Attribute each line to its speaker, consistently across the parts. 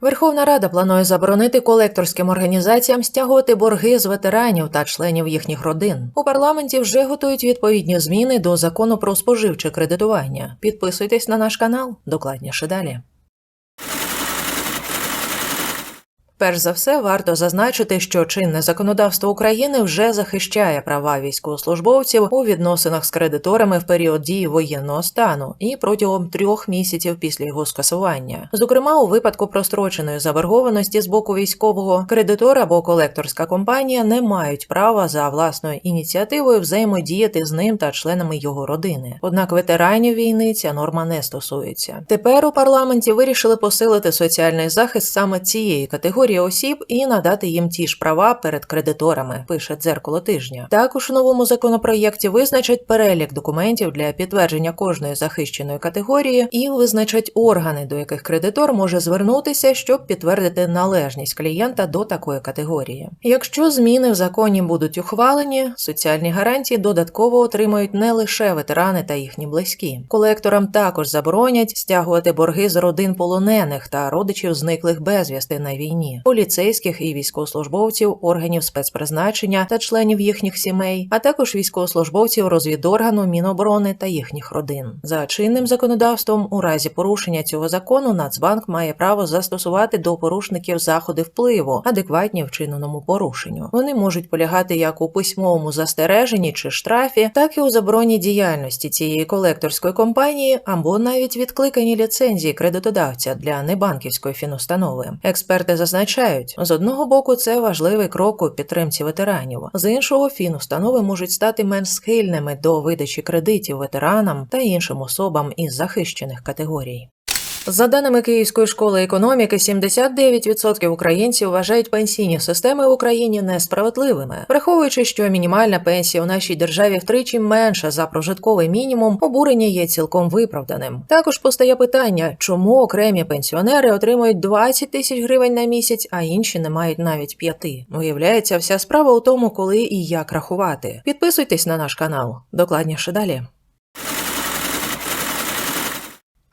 Speaker 1: Верховна Рада планує заборонити колекторським організаціям стягувати борги з ветеранів та членів їхніх родин. У парламенті вже готують відповідні зміни до закону про споживче кредитування. Підписуйтесь на наш канал, докладніше далі. Перш за все, варто зазначити, що чинне законодавство України вже захищає права військовослужбовців у відносинах з кредиторами в період дії воєнного стану і протягом трьох місяців після його скасування. Зокрема, у випадку простроченої заборгованості з боку військового кредитор або колекторська компанія не мають права за власною ініціативою взаємодіяти з ним та членами його родини. Однак ветеранів війни ця норма не стосується. Тепер у парламенті вирішили посилити соціальний захист саме цієї категорії осіб і надати їм ті ж права перед кредиторами. Пише дзеркало тижня. Також у новому законопроєкті визначать перелік документів для підтвердження кожної захищеної категорії і визначать органи, до яких кредитор може звернутися, щоб підтвердити належність клієнта до такої категорії. Якщо зміни в законі будуть ухвалені, соціальні гарантії додатково отримають не лише ветерани та їхні близькі. Колекторам також заборонять стягувати борги з родин полонених та родичів зниклих безвісти на війні, поліцейських і військовослужбовців органів спецпризначення та членів їхніх сімей, а також військовослужбовців розвідоргану Міноборони та їхніх родин. За чинним законодавством, у разі порушення цього закону, Нацбанк має право застосувати до порушників заходи впливу, адекватні вчиненому порушенню. Вони можуть полягати як у письмовому застереженні чи штрафі, так і у забороні діяльності цієї колекторської компанії або навіть відкликанні ліцензії кредитодавця для небанківської фінустанови. Експерти зазначають, з одного боку це важливий крок у підтримці ветеранів, з іншого фінустанови можуть стати менш схильними до видачі кредитів ветеранам та іншим особам із захищених категорій. За даними Київської школи економіки, 79% українців вважають пенсійні системи в Україні несправедливими, враховуючи, що мінімальна пенсія у нашій державі втричі менша за прожитковий мінімум, обурення є цілком виправданим. Також постає питання, чому окремі пенсіонери отримують 20 тисяч гривень на місяць, а інші не мають навіть п'яти. Виявляється, вся справа у тому, коли і як рахувати. Підписуйтесь на наш канал. Докладніше далі.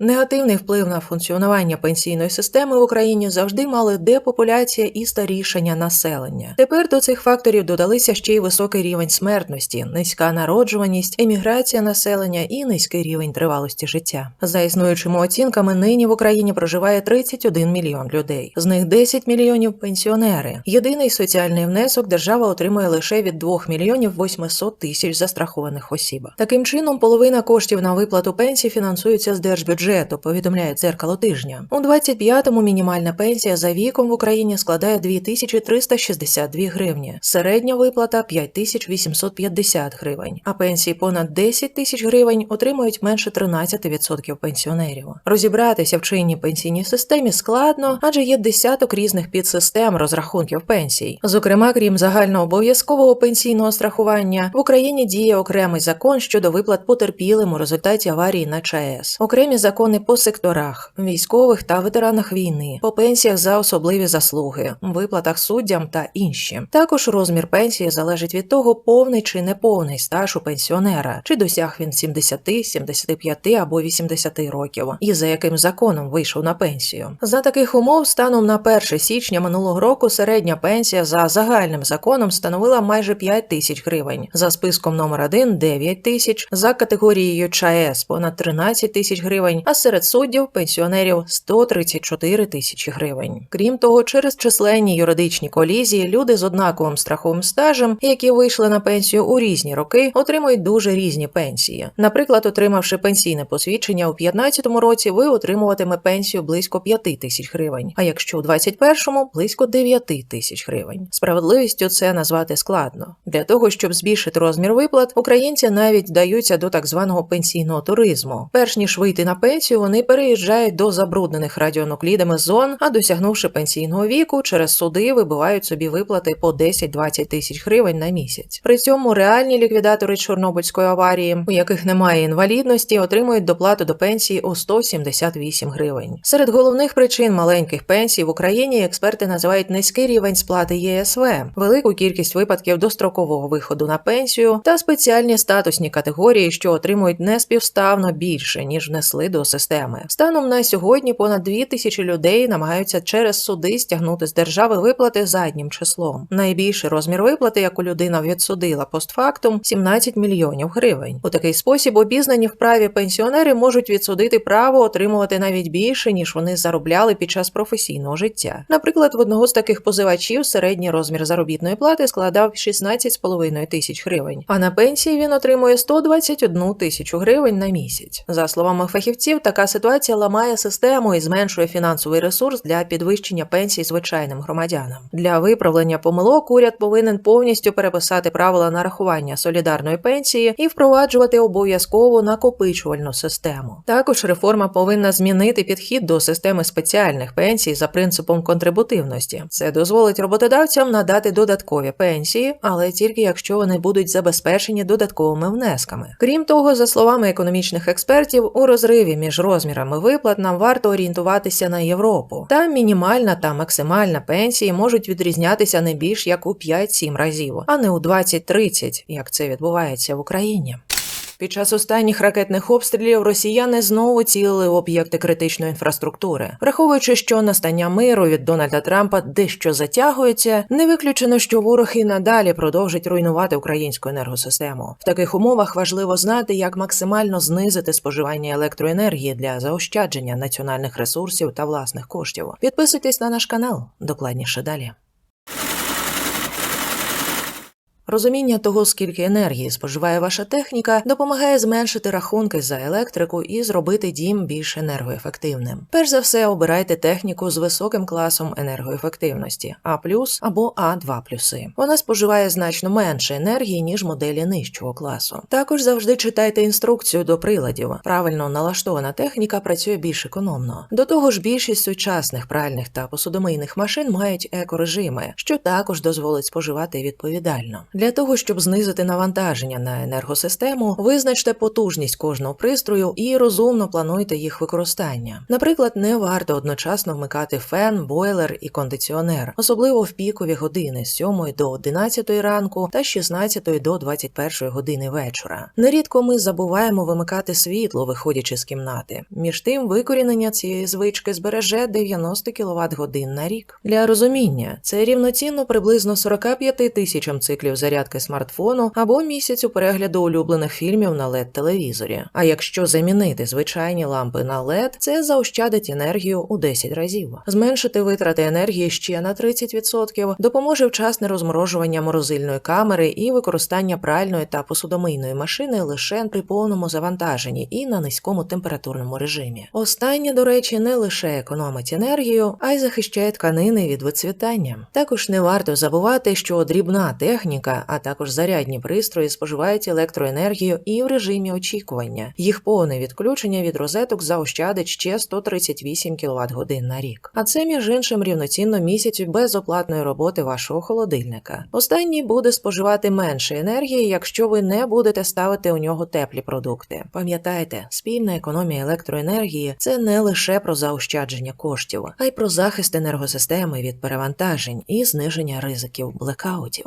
Speaker 1: Негативний вплив на функціонування пенсійної системи в Україні завжди мали депопуляція і старішання населення. Тепер до цих факторів додалися ще й високий рівень смертності, низька народжуваність, еміграція населення і низький рівень тривалості життя. За існуючими оцінками, нині в Україні проживає 31 мільйон людей. З них 10 мільйонів пенсіонери. Єдиний соціальний внесок держава отримує лише від 2 мільйонів 800 тисяч застрахованих осіб. Таким чином, половина коштів на виплату пенсій фінансується з держбюджету бюджету, повідомляє дзеркало тижня. У 25-му мінімальна пенсія за віком в Україні складає 2362 гривні, середня виплата 5850 гривень, а пенсії понад 10 тисяч гривень отримують менше 13% пенсіонерів. Розібратися в чинній пенсійній системі складно, адже є десяток різних підсистем розрахунків пенсій. Зокрема, крім загальнообов'язкового пенсійного страхування, в Україні діє окремий закон щодо виплат потерпілим у результаті аварії на ЧАЕС. Окремі закони закони по секторах, військових та ветеранах війни, по пенсіях за особливі заслуги, виплатах суддям та інші. Також розмір пенсії залежить від того, повний чи неповний стаж у пенсіонера, чи досяг він 70, 75 або 80 років, і за яким законом вийшов на пенсію. За таких умов, станом на 1 січня минулого року середня пенсія за загальним законом становила майже 5 тисяч гривень, за списком номер 1 – 9 тисяч, за категорією ЧАЕС понад 13 тисяч гривень а серед суддів пенсіонерів 134 тисячі гривень. Крім того, через численні юридичні колізії люди з однаковим страховим стажем, які вийшли на пенсію у різні роки, отримують дуже різні пенсії. Наприклад, отримавши пенсійне посвідчення у 2015 році, ви отримуватиме пенсію близько 5 тисяч гривень. А якщо у 2021 – близько 9 тисяч гривень. Справедливістю це назвати складно. Для того щоб збільшити розмір виплат, українці навіть вдаються до так званого пенсійного туризму. Перш ніж вийти на пенсію, пенсію, вони переїжджають до забруднених радіонуклідами зон, а досягнувши пенсійного віку, через суди вибивають собі виплати по 10-20 тисяч гривень на місяць. При цьому реальні ліквідатори Чорнобильської аварії, у яких немає інвалідності, отримують доплату до пенсії у 178 гривень. Серед головних причин маленьких пенсій в Україні експерти називають низький рівень сплати ЄСВ, велику кількість випадків дострокового виходу на пенсію та спеціальні статусні категорії, що отримують неспівставно більше ніж внесли до енергосистеми. Станом на сьогодні понад 2 тисячі людей намагаються через суди стягнути з держави виплати заднім числом. Найбільший розмір виплати, яку людина відсудила постфактум, 17 мільйонів гривень. У такий спосіб обізнані в праві пенсіонери можуть відсудити право отримувати навіть більше ніж вони заробляли під час професійного життя. Наприклад, в одного з таких позивачів середній розмір заробітної плати складав 16,5 тисяч гривень, а на пенсії він отримує 121 тисячу гривень на місяць. За словами фахівців, така ситуація ламає систему і зменшує фінансовий ресурс для підвищення пенсій звичайним громадянам. Для виправлення помилок уряд повинен повністю переписати правила нарахування солідарної пенсії і впроваджувати обов'язкову накопичувальну систему. Також реформа повинна змінити підхід до системи спеціальних пенсій за принципом контрибутивності. Це дозволить роботодавцям надати додаткові пенсії, але тільки якщо вони будуть забезпечені додатковими внесками. Крім того, за словами економічних експертів, у розриві між розмірами виплат нам варто орієнтуватися на Європу. Там мінімальна та максимальна пенсії можуть відрізнятися не більш як у 5-7 разів, а не у 20-30, як це відбувається в Україні. Під час останніх ракетних обстрілів росіяни знову цілили в об'єкти критичної інфраструктури, враховуючи, що настання миру від Дональда Трампа дещо затягується, не виключено, що ворог і надалі продовжить руйнувати українську енергосистему. В таких умовах важливо знати, як максимально знизити споживання електроенергії для заощадження національних ресурсів та власних коштів. Підписуйтесь на наш канал, докладніше далі. Розуміння того, скільки енергії споживає ваша техніка, допомагає зменшити рахунки за електрику і зробити дім більш енергоефективним. Перш за все, обирайте техніку з високим класом енергоефективності А або А2 плюси. Вона споживає значно менше енергії, ніж моделі нижчого класу. Також завжди читайте інструкцію до приладів. Правильно налаштована техніка працює більш економно. До того ж, більшість сучасних пральних та посудомийних машин мають екорежими, що також дозволить споживати відповідально. Для того, щоб знизити навантаження на енергосистему, визначте потужність кожного пристрою і розумно плануйте їх використання. Наприклад, не варто одночасно вмикати фен, бойлер і кондиціонер, особливо в пікові години з 7 до 11 ранку та з 16 до 21 години вечора. Нерідко ми забуваємо вимикати світло, виходячи з кімнати. Між тим, викорінення цієї звички збереже 90 кВт годин на рік. Для розуміння це рівноцінно приблизно 45 тисячам циклів зарядки смартфону або місяцю перегляду улюблених фільмів на led телевізорі. А якщо замінити звичайні лампи на LED, це заощадить енергію у 10 разів. Зменшити витрати енергії ще на 30% допоможе вчасне розморожування морозильної камери і використання пральної та посудомийної машини лише при повному завантаженні і на низькому температурному режимі. Останнє, до речі, не лише економить енергію, а й захищає тканини від вицвітання. Також не варто забувати, що дрібна техніка, а також зарядні пристрої споживають електроенергію і в режимі очікування. Їх повне відключення від розеток заощадить ще 138 кВт годин на рік. А це між іншим рівноцінно місяцю безоплатної роботи вашого холодильника. Останній буде споживати менше енергії, якщо ви не будете ставити у нього теплі продукти. Пам'ятайте, спільна економія електроенергії це не лише про заощадження коштів, а й про захист енергосистеми від перевантажень і зниження ризиків блекаутів.